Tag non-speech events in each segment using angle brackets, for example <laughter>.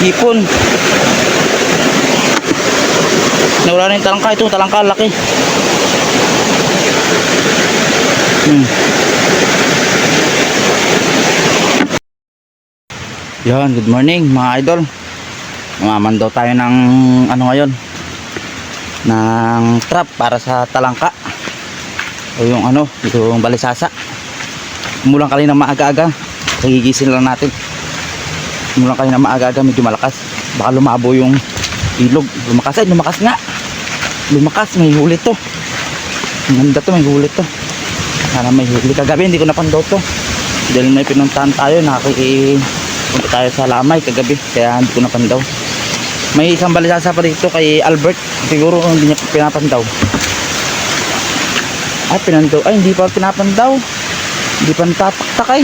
Hipon. Nawala na yung talangka. Ito, talangka, laki. Hmm. Yan, good morning mga idol. Umaman daw tayo ng ano ngayon ng trap para sa talangka o yung ano, yung balisasa. Umulang kanina maaga-aga. Nagigising lang natin. Umulang kanina maaga-aga, medyo malakas. Baka lumabo yung ilog. Lumakas ay, lumakas nga. Lumakas, may huli to. Ang to, may huli to. Sana may huli. Kagabi hindi ko napandaw to. Dahil may pinuntahan tayo, nakiki punta tayo sa Lamay kagabi. Kaya hindi ko napandaw. May isang balisasa pa dito kay Albert. Siguro hindi niya pinapandaw. Ay, pinandaw. Ay, hindi pa pinapandaw. Hindi pa natataktakay.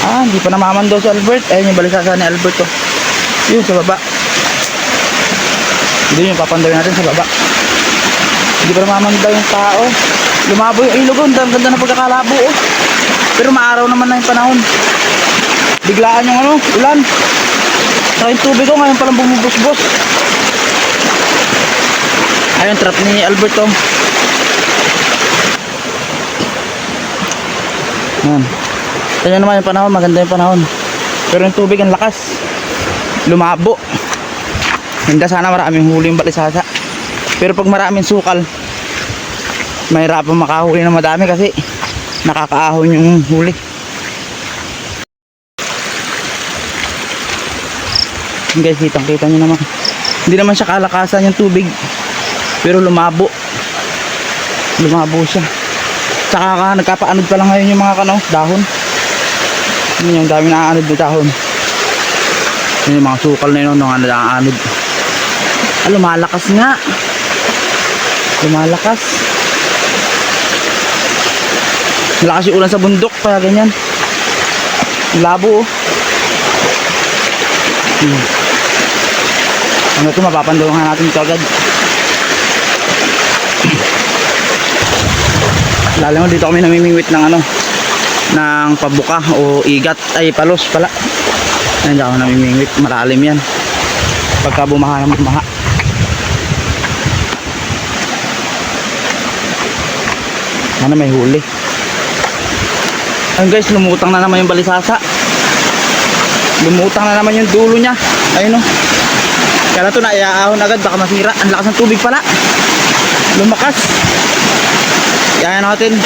Ah, hindi pa namamandaw si Albert. Ayun yung balisasa ni Albert to. Yun, sa baba. Doon yung papandawin natin sa baba. Hindi pa namamandaw yung tao. Lumabo yung ilog. oh. Ang ganda na pagkakalabo. Oh. Pero maaraw naman na yung panahon. Biglaan yung ano, ulan. Saka yung tubig ko ngayon palang bumubusbos. Ayun, trap ni Alberto. Yan. Tignan naman yung panahon, maganda yung panahon. Pero yung tubig ang lakas. Lumabo. Hindi sana maraming huli yung balisasa. Pero pag maraming sukal, mahirapan makahuli ng madami kasi nakakaahon yung huli. Guys, kitang kita nyo naman. Hindi naman siya kalakasan yung tubig. Pero lumabo. Lumabo siya. Tsaka ka, nagkapaanod pa lang ngayon yung mga kano, dahon. Yun yung dami naaanod na dahon. Yun yung mga sukal na yun, mga naaanod. Ah, lumalakas nga. Lumalakas. Malakas yung ulan sa bundok, kaya ganyan. Labo oh. Hmm. Ano ito, mapapandungan natin ito agad. Lalo dito kami namimingwit ng ano, ng pabuka o igat, ay palos pala. Dito kami namimingwit, malalim yan. Pagka bumaha ng bumaha. Sana may huli. Ayun guys, lumutang na naman yung balisasa. Lumutang na naman yung dulo niya. Ayun o. Kaya na ito na iaahon agad baka masira. Ang lakas ng tubig pala. Lumakas. Kaya natin.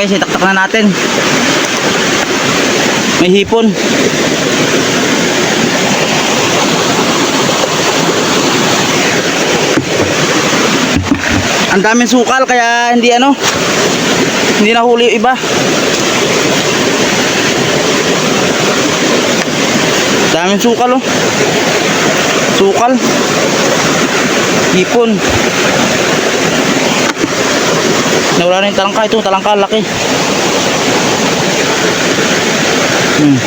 Guys, itaktak na natin. May hipon. Ang daming sukal kaya hindi ano hindi nahuli yung iba. Daming sukal oh. Sukal. Hipon. Nawala na yung talangka. Ito, talangka, laki. Hmm.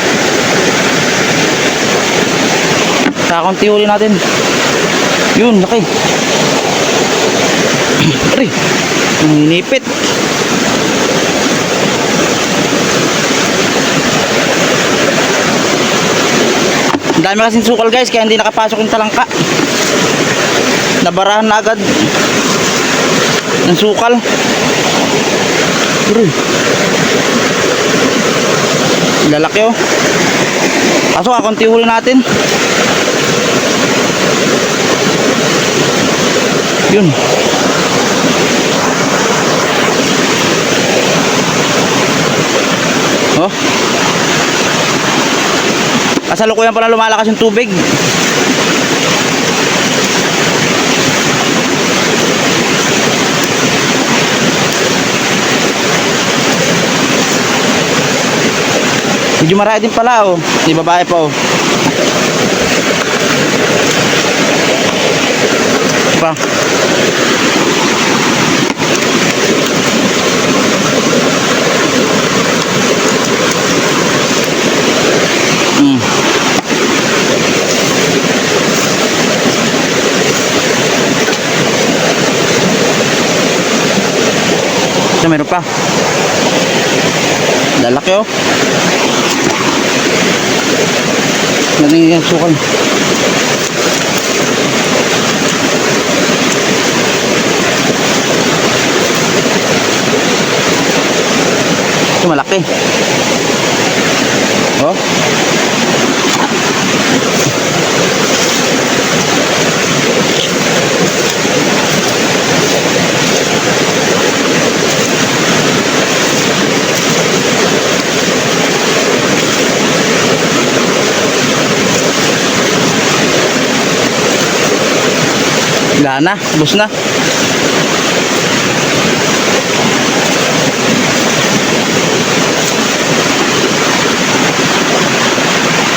Kakunti huli natin. Yun, laki. <clears throat> Aray, ninipit. Dami kasing sukal guys, kaya hindi nakapasok yung talangka. Nabarahan na agad ng sukal. Aray. Lalaki oh. Kaso kakunti huli natin. Yun. Oh. Kasalukuyan pala lumalakas yung tubig. Medyo marami din pala oh. Di babae pa oh. Pa. Mm. Ito meron pa. Lalaki oh. Galing yung sukal. Ito malaki. Oh. Wala na, bus na.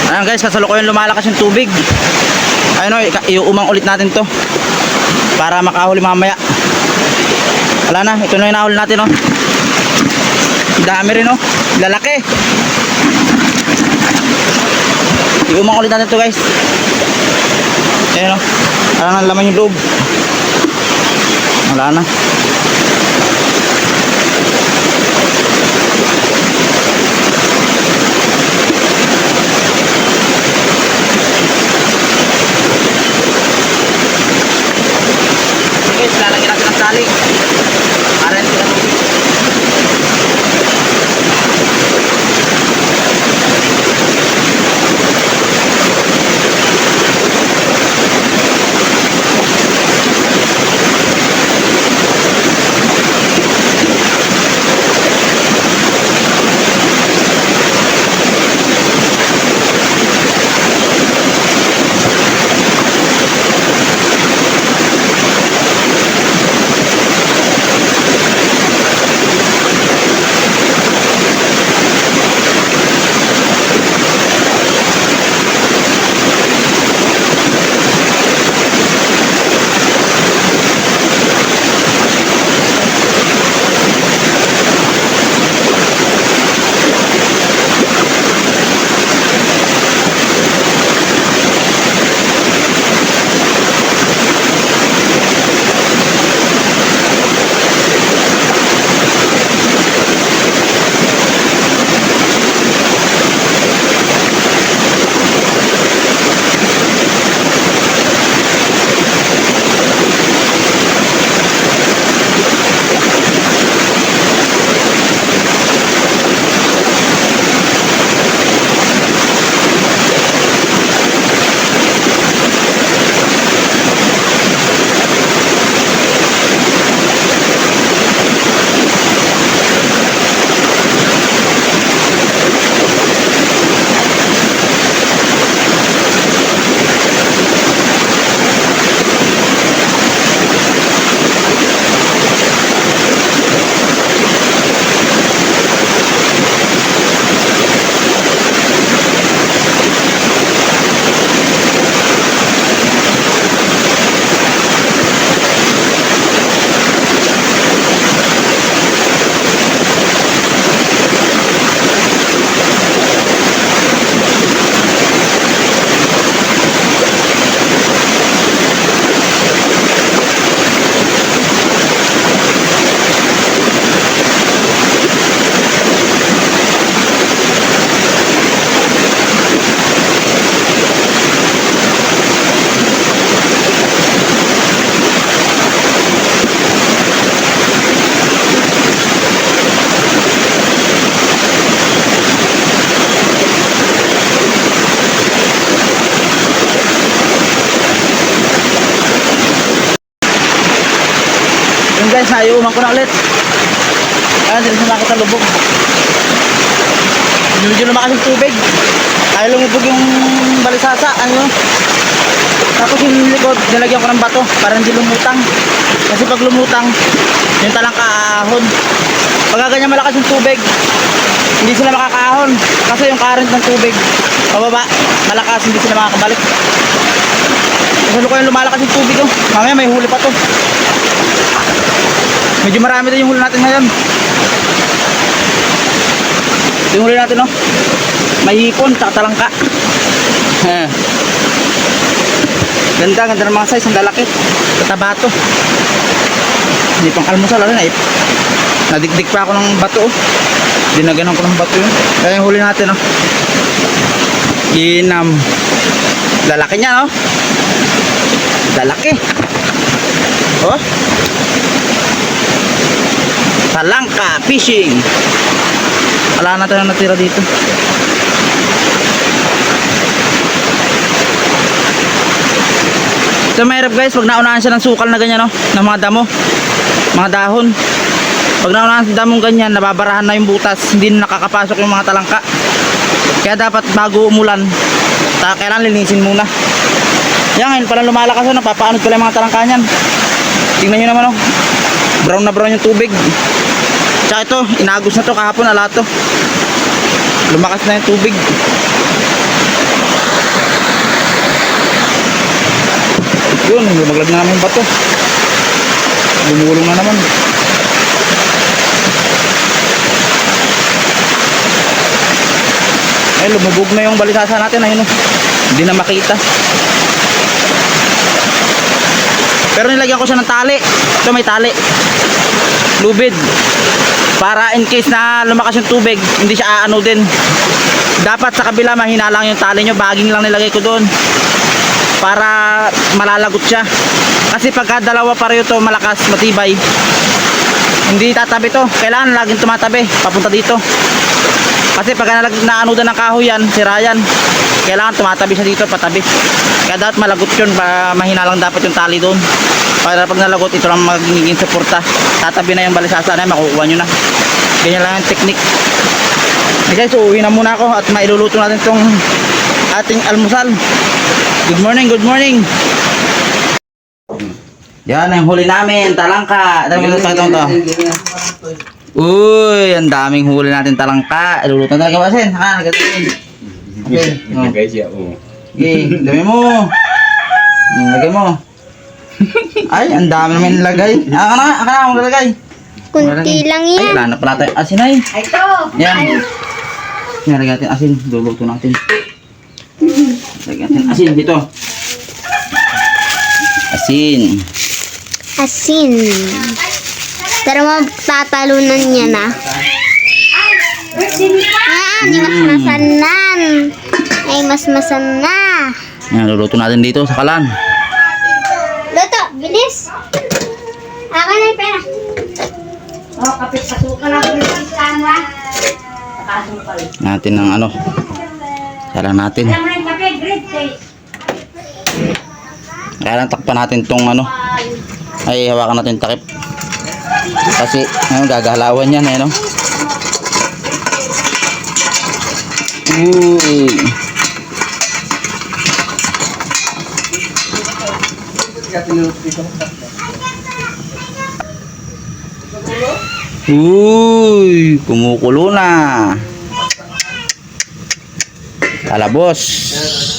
Ayan guys, kasalukuyan lumalakas yung tubig. Ayun o, iuumang ulit natin to. Para makahuli mamaya. Wala na, ito na yung nahuli natin o. Dami rin o. Lalaki. Iumang ulit natin to guys. Ayan o. Wala na laman yung loob. Wala na. Guys, naiuman ko na ulit. Ayan, hindi na nakita lubog. Medyo lumakas yung tubig. Kaya lumubog yung balisasa. Ano? Tapos yung likod, nilagyan ko ng bato para hindi lumutang. Kasi pag lumutang, yung talang kaahon. Pag ganyan malakas yung tubig, hindi sila makakaahon. Kasi yung current ng tubig, pababa, malakas, hindi sila makakabalik. Kasi ko yung lumalakas yung tubig, oh. mamaya may huli pa to. Medyo marami din yung huli natin ngayon. Ito yung huli natin, oh. May hipon, tsaka talangka. Eh. Ganda, ganda ng mga size, ang lalaki. Kataba to. Hindi pang almusal, ano na eh. Nadigdig pa ako ng bato, oh. Dinaganan ko ng bato yun. Kaya yung huli natin, oh. Inam. Lalaki niya, no? Lalaki. Oh. Talangka fishing. Wala na tayo natira dito. So mahirap guys, pag naunahan siya ng sukal na ganyan no, ng mga damo, mga dahon. Pag naunahan sa damong ganyan, nababarahan na yung butas, hindi na nakakapasok yung mga talangka. Kaya dapat bago umulan, kailangan linisin muna. Yan, ngayon pala lumalakas na, napapaanod pala yung mga talangka niyan. Tingnan nyo naman oh, brown na brown yung tubig. Tsaka ito, inagos na to kahapon, ala to. Lumakas na yung tubig. Yun, lumaglag na naman bato. Bumulong na naman. Ay, lumubog na yung balisasa natin. Ayun, oh. Hindi na makita. Pero nilagyan ko siya ng tali. Ito may tali. Lubid. Para in case na lumakas yung tubig, hindi siya aano din. Dapat sa kabila mahina lang yung tali nyo. Baging lang nilagay ko doon. Para malalagot siya. Kasi pagka dalawa pareho to malakas, matibay. Hindi tatabi to. Kailangan laging tumatabi. Papunta dito. Kasi pag nalag naanudan ng kahoy yan, sira yan. Kailangan tumatabi siya dito, patabi. Kaya dapat malagot yun, pa, mahina lang dapat yung tali doon. Para pag nalagot, ito lang magiging suporta. Tatabi na yung balisasa na, makukuha nyo na. Ganyan lang yung technique. Okay guys, uuwi na muna ako at mailuluto natin itong ating almusal. Good morning, good morning. Yan ang huli namin, talangka. Sa ito to. Uy, ang daming huli natin talangka. Iluluto na talaga ba, Sen? Ha. Okay. Oh. guys, ya. Oh. Okay, dami mo. Lagay mo. Ay, ang dami naman nilagay. Ah, ano, ako na, ako nilagay. Kunti lang Ay, yan. wala na pala tayo. Asin ay. Ito. Yan. Yan, lagyan natin asin. Luluto natin. Lagyan natin asin dito. Asin. Asin. Pero magtatalunan niya na. Di mas masanan. Ay, mas masana. Yan, luluto natin dito sa kalan. Bilis. Ako na yung pera. Oh, kapit pasukan na bilis sana. Pakasukal. Natin ng ano. Salang natin. Alam mo na yung kape, grade taste. Kaya lang takpan natin tong ano. Ay, hawakan natin yung takip. Kasi, ano, gagalawan yan, eh, no? Uy. Uy, kumukulo na. Talabos.